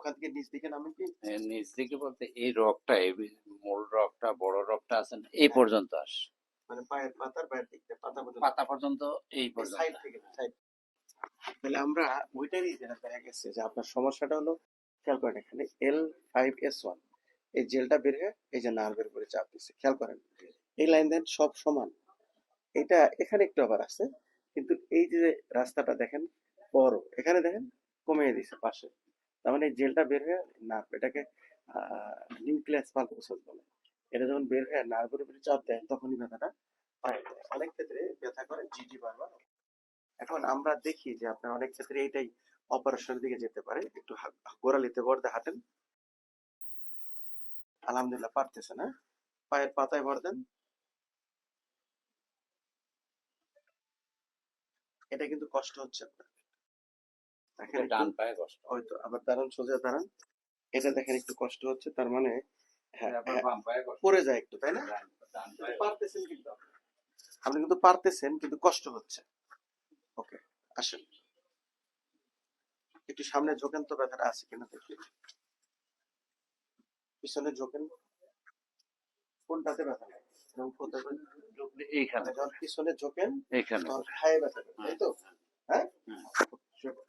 ওখান থেকে নিচ দিকে নামে কি নিচ দিকে বলতে এই রকটা এই মূল রকটা বড় রকটা আছে না, এই পর্যন্ত আস। মানে পায়ের পাতার পায়ের দিক পাতা পর্যন্ত। পাতা পর্যন্ত এই পর্যন্ত। সাইড থেকে সাইড তাহলে আমরা ওইটারই যেটা দেখা গেছে যে আপনার সমস্যাটা হলো খেয়াল করেন এখানে এল ফাইভ এস ওয়ান এই জেলটা বের হয়ে এই যে নার্ভের উপরে চাপ দিচ্ছে খেয়াল করেন। এই লাইন দেন সব সমান। এটা এখানে একটু আবার আছে কিন্তু এই যে রাস্তাটা দেখেন বড়। এখানে দেখেন কমিয়ে দিছে পাশে। তার মানে জেলটা বের হয়ে নার্ভ এটাকে নিউক্লিয়াস পালপোসাস বলে। এটা যখন বের হয়ে নার্ভের উপরে চাপ দেয়, তখনই ব্যথাটা পায়ে অনেক ক্ষেত্রে ব্যথা করে জিজি বারবার এখন আমরা দেখি যে আপনার অনেক ক্ষেত্রে এটাই অপারেশনের দিকে যেতে পারে। একটু গোড়ালিতে বর্দে হাঁটেন। আলহামদুলিল্লাহ পারতেছে না পায়ের পাতায় ভর দেন এটা কিন্তু কষ্ট হচ্ছে আপনার। দেখেন ডান পায়ে কষ্ট ওই তো আবার দাঁড়ান সোজা দাঁড়ান। এটা দেখেন একটু কষ্ট হচ্ছে তার মানে হ্যাঁ হ্যাঁ, বাম পায়ে কষ্ট পড়ে যায় একটু তাই না? পারতেছেন কিন্তু আপনি। আপনি কিন্তু পারতেছেন কিন্তু কষ্ট হচ্ছে। ওকে আসেন। একটু সামনে ঝোঁকেন তো ব্যথাটা আছে কিনা দেখি। পিছনে ঝোঁকেন। কোনটাতে ব্যথা লাগে? এইখানে। যখন পিছনে ঝোঁকেন এইখানে তখন খায় ব্যথা তাই তো? হ্যাঁ।